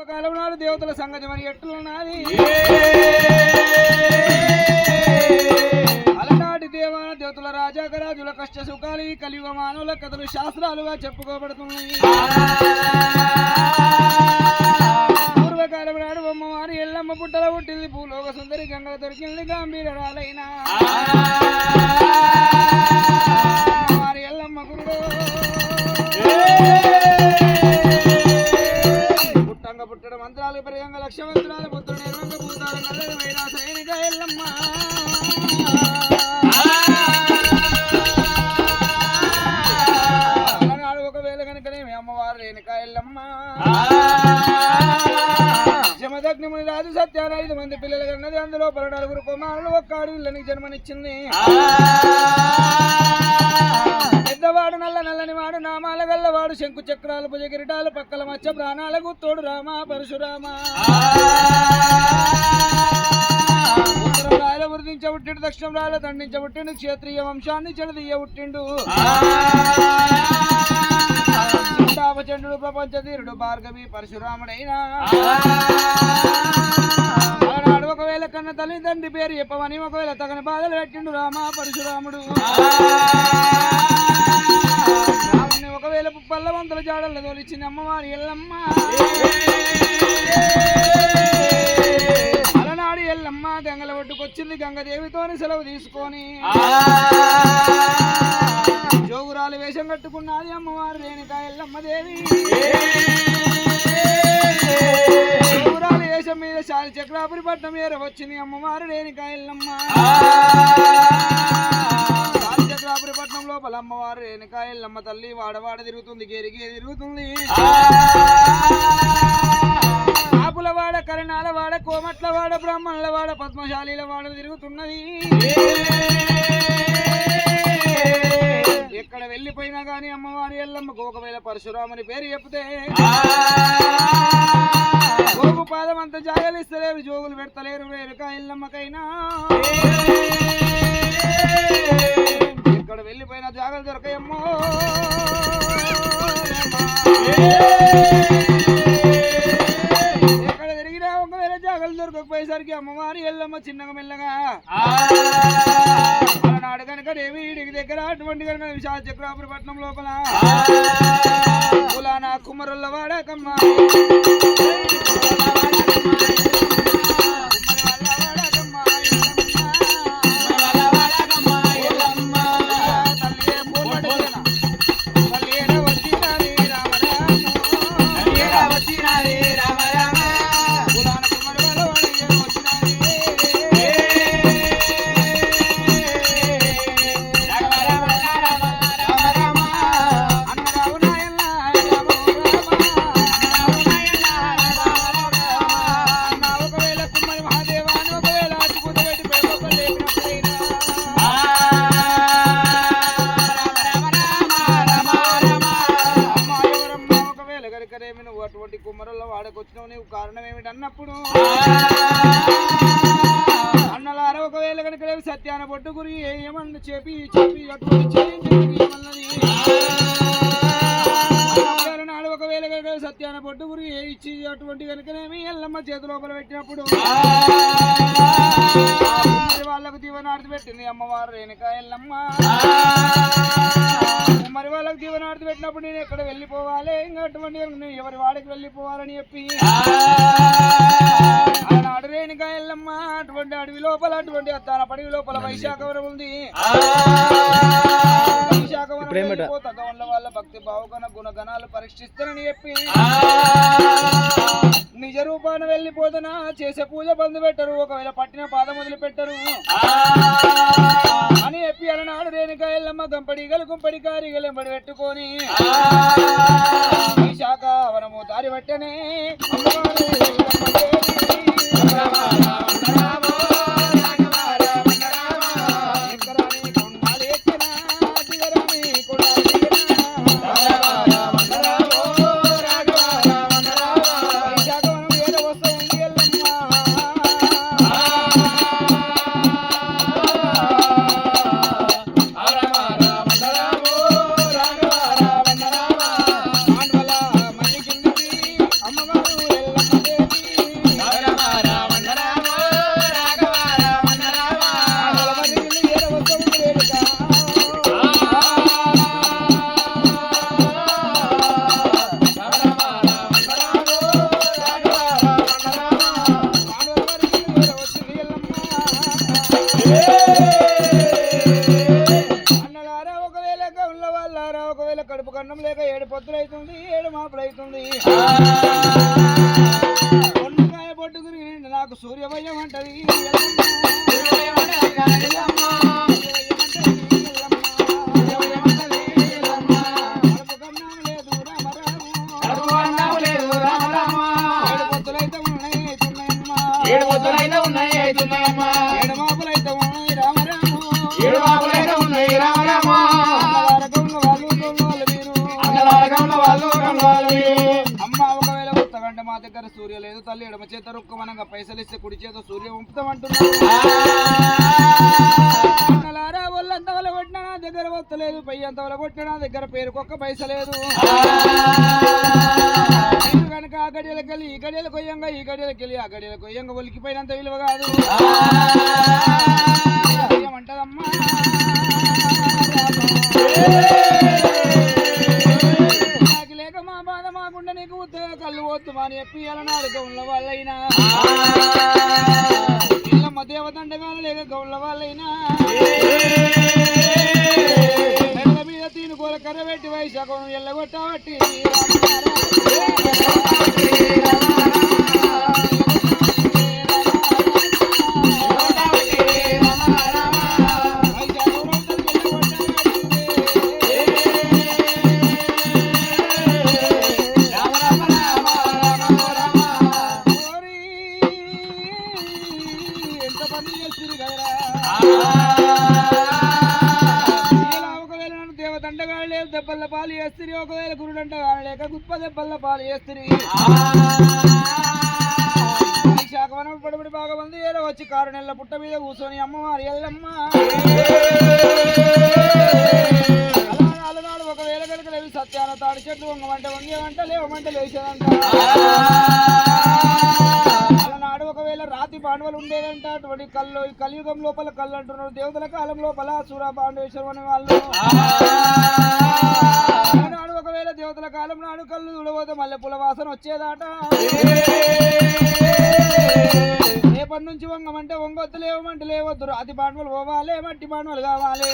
పూర్వకాలం నాడు దేవతల సంగతి మరి ఎట్లున్నది? అలనాటి దేవాన దేవతల రాజాక రాజుల కష్ట సుఖాలు ఈ కలియుగ మానవుల కథలు శాస్త్రాలుగా చెప్పుకోబడుతున్నాయి. పూర్వకాలం నాడు బొమ్మవారి ఎల్లమ్మ పుట్టల పుట్టింది భూలోక సుందరి గంగ దొరికింది గంభీరాలైన వారి ఎల్లమ్మ గురుడు పుట్టంగ పుట్టడం మంత్రాలు పెరగంగ లక్ష మంత్రాలు పుత్రుడు నిర్వంగ భూతాలు నల్లని వైరా సైనిక ఎల్లమ్మ. ఒకవేళ కనుకనే మీ అమ్మవారు రేణుక ఎల్లమ్మ. మదగ్నిముని రాజు సత్యాన ఐదు మంది పిల్లలు కన్నది. అందులో పలు నలుగురు కుమారులు ఒక్క అడవిళ్ళని జన్మనిచ్చింది. పెద్దవాడు నల్ల నల్లని వాడు నామాల గల్లవాడు శంకు చక్రాలు భుజ కిరీటాలు పక్కల మచ్చ ప్రాణాలకు తోడు రామ పరశురామ. ఉత్తరం రాయల వృద్ధించ దక్షిణం రాయల దండించబుట్టిండు క్షేత్రీయ వంశాన్ని చెడదీయ పుట్టిండు రామచంద్రుడు ప్రపంచ ధీరుడు భార్గవి పరశురాముడైనా. ఒకవేళ కన్న తల్లిదండ్రి పేరు చెప్పమని ఒకవేళ తగని బాధలు పెట్టిండు రామ పరశురాముడు. రాముని ఒకవేళ పల్ల వంతుల జాడల్లో తోలిచ్చింది అమ్మవారి ఎల్లమ్మ. ఎల్లమ్మ గంగల ఒడ్డుకొచ్చింది గంగదేవితోని సెలవు తీసుకొని. జోగురాలు వేషం కట్టుకున్నది అమ్మవారు రేణుక ఎల్లమ్మ దేవి. జోగురాలు వేషం మీద శాలి చక్రాపురి పట్నం మీద వచ్చింది అమ్మవారు రేణుక ఎల్లమ్మ. శాలి చక్రాపురి పట్నం లోపల అమ్మవారు రేణుక ఎల్లమ్మ తల్లి వాడవాడ తిరుగుతుంది గెరిగే తిరుగుతుంది. కరణాల వాడ కోమట్ల వాడ బ్రాహ్మణుల వాడ పద్మశాలీల వాడ తిరుగుతున్నది. ఎక్కడ వెళ్ళిపోయినా గాని అమ్మవారి ఎల్లమ్మకు ఒకవేళ పరశురాముని పేరు చెప్తే గోగు పాదం అంత జాగలిస్తలేరు జోగులు పెడతలేరు వేరుక ఎల్లమ్మకైనా. ఎక్కడ వెళ్ళిపోయినా జాగలు దొరకయమ్మో. దొరకకపోయేసరికి అమ్మవారి ఎల్లమ్మ చిన్నగా మెల్లగా. అలనాడు కనుక దేవి వీడికి దగ్గర అటువంటి కనుక విశాల చక్రాపురి పట్నం లోపల. కులానా కుమరుల వాడకమ్మ. వాడకొచ్చినావు నీకు కారణం ఏమిటి అన్నప్పుడు అన్నలార ఒకవేళ కనుక రేపు సత్యాన పొట్టు గురి ఏమన్నా చెప్పి చెప్పి అటువంటి నాడు ఒకవేళ కనుక సత్యాన పొట్టు గురి ఏ ఇచ్చి అటువంటి కనుకనేమి ఎల్లమ్మ చేతి లోపల పెట్టినప్పుడు. వాళ్ళకు దీవెన పెట్టింది అమ్మవారు రేణుక ఎల్లమ్మ. వాళ్ళకి దీవనార్థి పెట్టినప్పుడు నేను ఎక్కడ వెళ్ళిపోవాలి? ఇంకా అటువంటి నేను ఎవరి వాడికి వెళ్ళిపోవాలని చెప్పి. ఆనాడు ఎల్లమ్మ అటువంటి అడవి లోపల అటువంటి అత్తాన పడవి లోపల వైశాఖవరం ఉంది. వైశాఖవరం వాళ్ళ భక్తి భావగణ గుణగణాలు పరీక్షిస్తానని చెప్పి. నిజ రూపాన వెళ్ళిపోతున్నా చేసే పూజ బంధు పెట్టరు ఒకవేళ పట్టిన పాదం వదిలి పెట్టరు అని చెప్పి అలనాడు రేణుక ఎల్లమ్మ గంపడిగలు గుంపడి కారిగలు ఎంబడి పెట్టుకొని విశాఖ వనము దారి పట్టనే. అన్నలారా ఒకవేళ గౌన్ల వాళ్ళారా ఒకవేళ కడుపు కన్నం లేక ఏడు పొత్తులైతుంది ఏడు మాపులైతుంది. పొట్టుకుని నాకు సూర్యభయం అంటది. సూర్య లేదు తల్లి ఎడమ చేత రుక్కమనంగా పైసలు ఇస్తే కుడి చేత సూర్య ఉంపుతామంటున్నారు అన్నలారా ఒళ్ళంత వల్ల కొట్టినా నా దగ్గర వస్తలేదు పై అంత వల్ల కొట్టినా నా దగ్గర పేరుకొక్క పైస లేదు. కనుక ఆ గడియలకెళ్ళి ఈ గడియలకు కొయ్యంగా ఈ గడియలకెళ్ళి ఆ గడియలకు కొయ్యంగా ఒలికిపోయినంత విలువ కాదు. చెప్పి లేక గుప్ప దెబ్బల పాలు చేస్తుంది. శాఖవనం పడబడి బాగా మంది ఏదో వచ్చి కారు నెలల పుట్ట మీద కూర్చొని అమ్మవారి ఎల్లమ్మ. అలా అలనాడు ఒకవేళ కనుక లేవి సత్యాన తాడి చెట్లు వంగమంటే వంగేమంట లేవమంటే లేచేదంట. అలనాడు ఒకవేళ రాతి పాండవులు ఉండేదంట అటువంటి కళ్ళు ఈ కలియుగం లోపల కళ్ళు అంటున్నారు. దేవతల కాలం లోపల సూర పాండవేశ్వరం అనే వాళ్ళు. ఆనాడు ఒకవేళ దేవతల కాలం నాడు కళ్ళు చూడబోతే మల్లె పూల వాసన వచ్చేదాట. రేపటి నుంచి వంగమంటే వంగొద్దు లేవమంటే లేవద్దు. రాతి పాండవులు పోవాలి మట్టి పాండవులు కావాలి.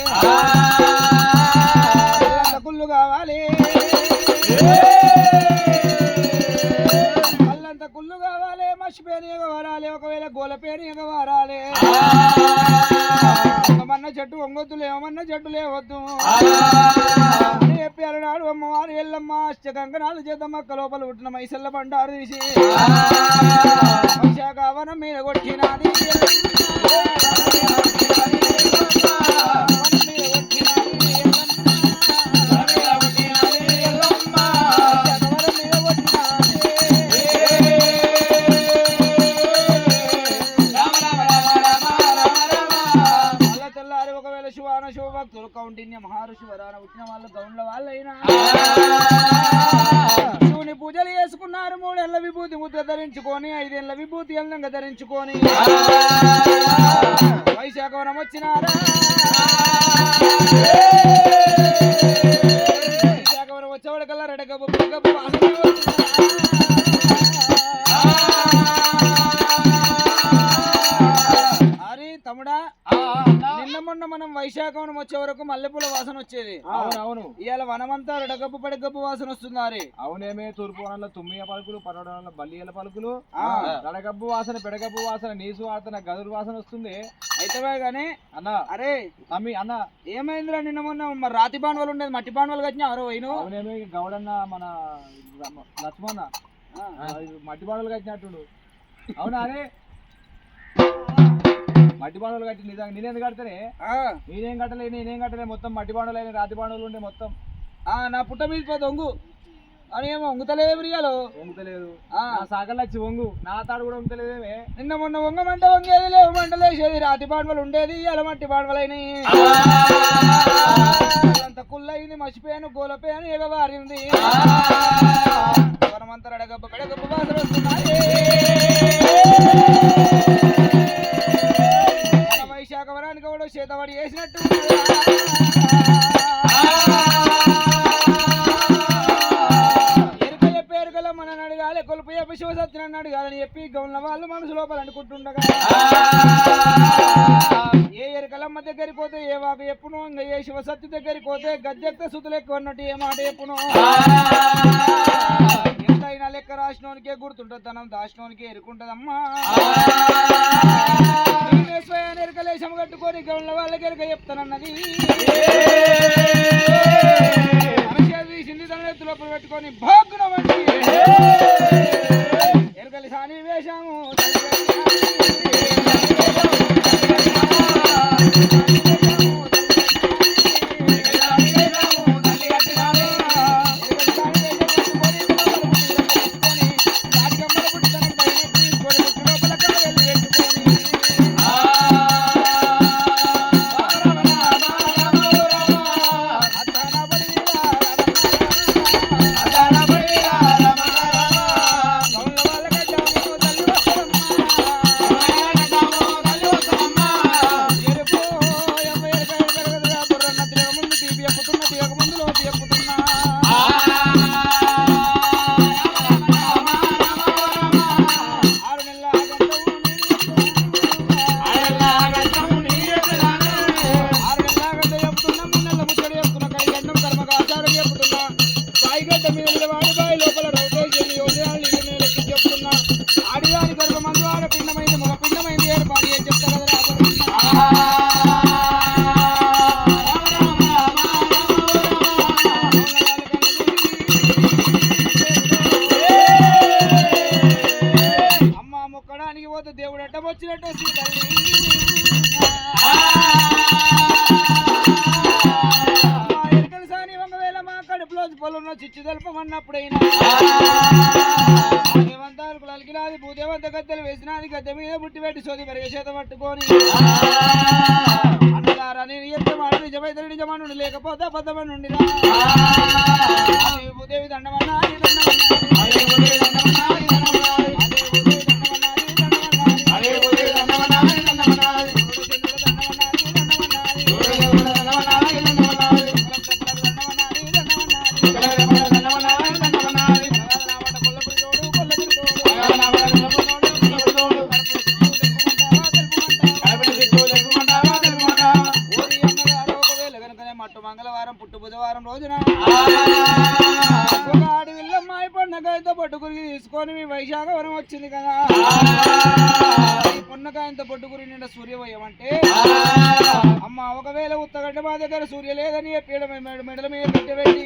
కుళ్ళు కావాలి. కళ్ళంత కుళ్ళు కావాలి మర్చిపోయిన ఎగవారాలి ఒకవేళ గోల పేరు ఎగవారాలి. ఏమన్నా చెట్టు వంగొద్దు ఏమన్నా చెట్టు లేవద్దు. అని చెప్పి అలనాడు అమ్మవారు ఎల్లమ్మ అష్టకంకణాలు చేద్దాం అక్క లోపల పుట్టిన మైసల్ల పండారు తీసి. విభూతి ముద్ర ధరించుకొని ఐదేళ్ళ విభూతి అందంగా ధరించుకొని వైశాఖవరం వచ్చినారా వైశాఖవనం వచ్చేవాడికల్లా రెడగబ్బు పిడగబ్బు వాసనే వస్తున్నారా? అరే తమ్ముడా మొన్న మనం వైశాఖవనం వచ్చే వరకు మల్లెపూల వాసన వచ్చేది. అవునవును ఇవాళ వనమంతా రెడగబ్బు పడగబ్బు వాసన వస్తున్నారు అవునేమే తూర్పు వనంలో తుమ్మియ పలుకులు పడవడంలో బల్లియల పలుకులు. రడగబ్బు వాసన పెడగబ్బు వాసన నీసు వాసన గదురు వాసన వస్తుంది. అయితే గానీ అన్న అరే తమ్మి అన్న. ఏమైందిరా నిన్న మొన్న మరి రాతి బాణవాలు ఉండేది మట్టి బాణవాలు కట్టినా ఎవరో పోయిను అవునేమే గౌడన్న మన లక్ష్మణ. మట్టి బాణలు కట్టినట్టుడు. అవునా అరే? మట్టి బాణలు కట్టి నిజంగా నేనేందుకు కడతానే నేనేం కట్టలే నేనేం కట్టలే మొత్తం మట్టి బాణలు అయిన రాతి బాణలు ఉండే మొత్తం. ఆ, నా పుట్ట మీద పోతే వంగు అని ఏమో వంగుతలేదు. ఆ. నా సాగలు వచ్చి వంగు. నా తాడు కూడా వంగుతలేదేమే. నిన్న మొన్న వంగమంటే వంగేది లేవమంట లేచేది. రాతి బాణవాలు ఉండేది ఇలా మట్టి బాణవాలైనాయి అంత కుళ్ళయింది మర్చిపోయాను గోలపోయాను ఎగవారింది వనమంతా రెడగబ్బ కడగబ్బ వాసన వస్తున్నాయి. మన వైశాఖ వనానికి కూడా చేతబడి వేసినట్టు ఎరుక చెప్పి మన అడగాలి కొలుపు చెప్పి శివసత్యం అని అడగాలని చెప్పి గౌన్ల వాళ్ళు మనసు లోపల అనుకుంటుండగా. ఏ ఎరుకలమ్మ దగ్గరికి పోతే ఏ వాకు ఎప్పును ఏ ఏ శివసత్య దగ్గరికి పోతే గద్దెక్త సుతులు ఎక్కువ అన్నట్టు ఏ మాట ఎప్పును అయినా లెక్క రాసినోనికే గుర్తుంటుంది తనం దాచినోనికే ఎరుకుంటదమ్మా. స్వయాన్ని ఎరకలేశం కట్టుకొని గౌండ్ల వాళ్ళకి ఎరక చెప్తానన్నది. తీసింది తన ఎత్తు లోపల పెట్టుకొని భాగ్న వంటి ఎరకలి సాని వేశాము ఉన్న చిచ్చు తెలపమన్నప్పుడైనా దేవంతాలు కులకిలాది భూదేవంత గద్దెలు వేసినది గద్దె మీద బుట్టి పెట్టి సోది పెరిగే పట్టుకొని అన్నదారా నేను నిజమైతే లేకపోతే అబద్ధమని భూదేవి దండమన్నా దండమన్నా ఉత్తగంట మా దగ్గర సూర్య లేదని పీడ మెడల మీద పెట్టబెట్టి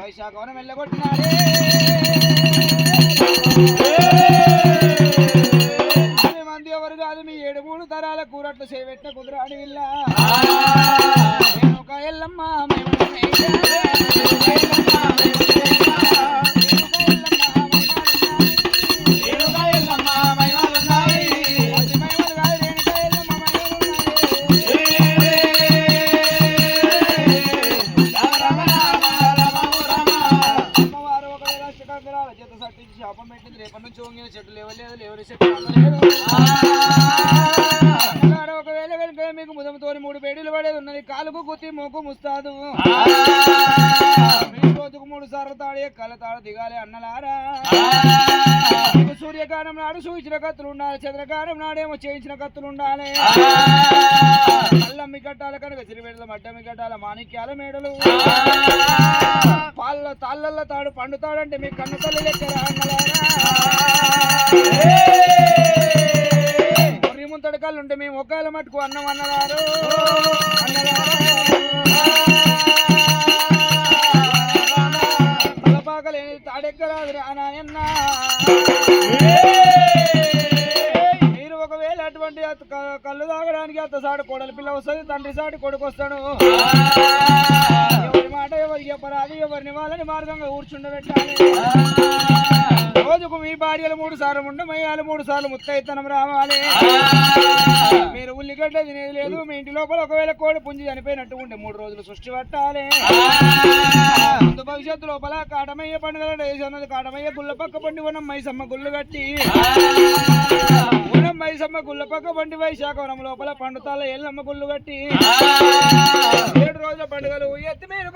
వైశాఖవనం వెళ్ళగొట్టినాడే. మంది ఎవరు కాదు మీ ఏడు మూడు తరాల కూరట్లు చేపెట్టిన కుదరాడి అడవిల్ల నేను ఒక ఎల్లమ్మ మేము కళ్ళ తాడు దిగాలి అన్నలారా. మీకు సూర్యకాలం నాడు సూచించిన కత్తులు ఉండాలి చంద్రకాలం నాడేమో చేయించిన కత్తులు ఉండాలి అల్లమ్మి కట్టాల కనుక సిరిబెడల మడ్డమ్మి కట్టాల మాణిక్యాల మేడలు. పాళ్ళ తాళ్ళల్లో తాడు పండుతాడంటే మీ కన్ను తల్లి లెక్కరా అన్నలారా. ముంతడకాలు కళ్ళు ఉంటే మేము ఒకేళ్ళ మట్టుకు అన్నం అన్నగారు తలపాకలేని తాడెక్కరాదు రా నాయన్న మీరు ఒకవేళ అటువంటి కళ్ళు తాగడానికి అత్త సాడు కోడలి పిల్ల వస్తుంది తండ్రి సాడు కొడుకు వస్తాడు ఎవరి మాట ఎవరు చెప్పరాదు ఎవరిని వాళ్ళని మార్గంగా కూర్చుండబెట్టాలి రోజుకు మీ భార్యలు మూడు సార్లు ఉండమయ్యాలు మూడు సార్లు ముత్తైతనం రావాలి. మీరు ఉల్లిగడ్డ తినేది లేదు మీ ఇంటి లోపల ఒకవేళ కోడి పుంజి చనిపోయినట్టు ఉండే మూడు రోజులు సృష్టి పట్టాలి. ముందు భవిష్యత్తు లోపల కాటమయ్య పండుగ డేస్ కాటమయ్య గుళ్ళ పక్క పండి మనం మైసమ్మ గుళ్ళు కట్టి. మనం మైసమ్మ గుళ్ళ పక్క పండి వైశాఖవరం లోపల పండుతాల ఎల్లమ్మ గుళ్ళు కట్టి. ఏడు రోజుల పండుగలు ఎత్తి మీరు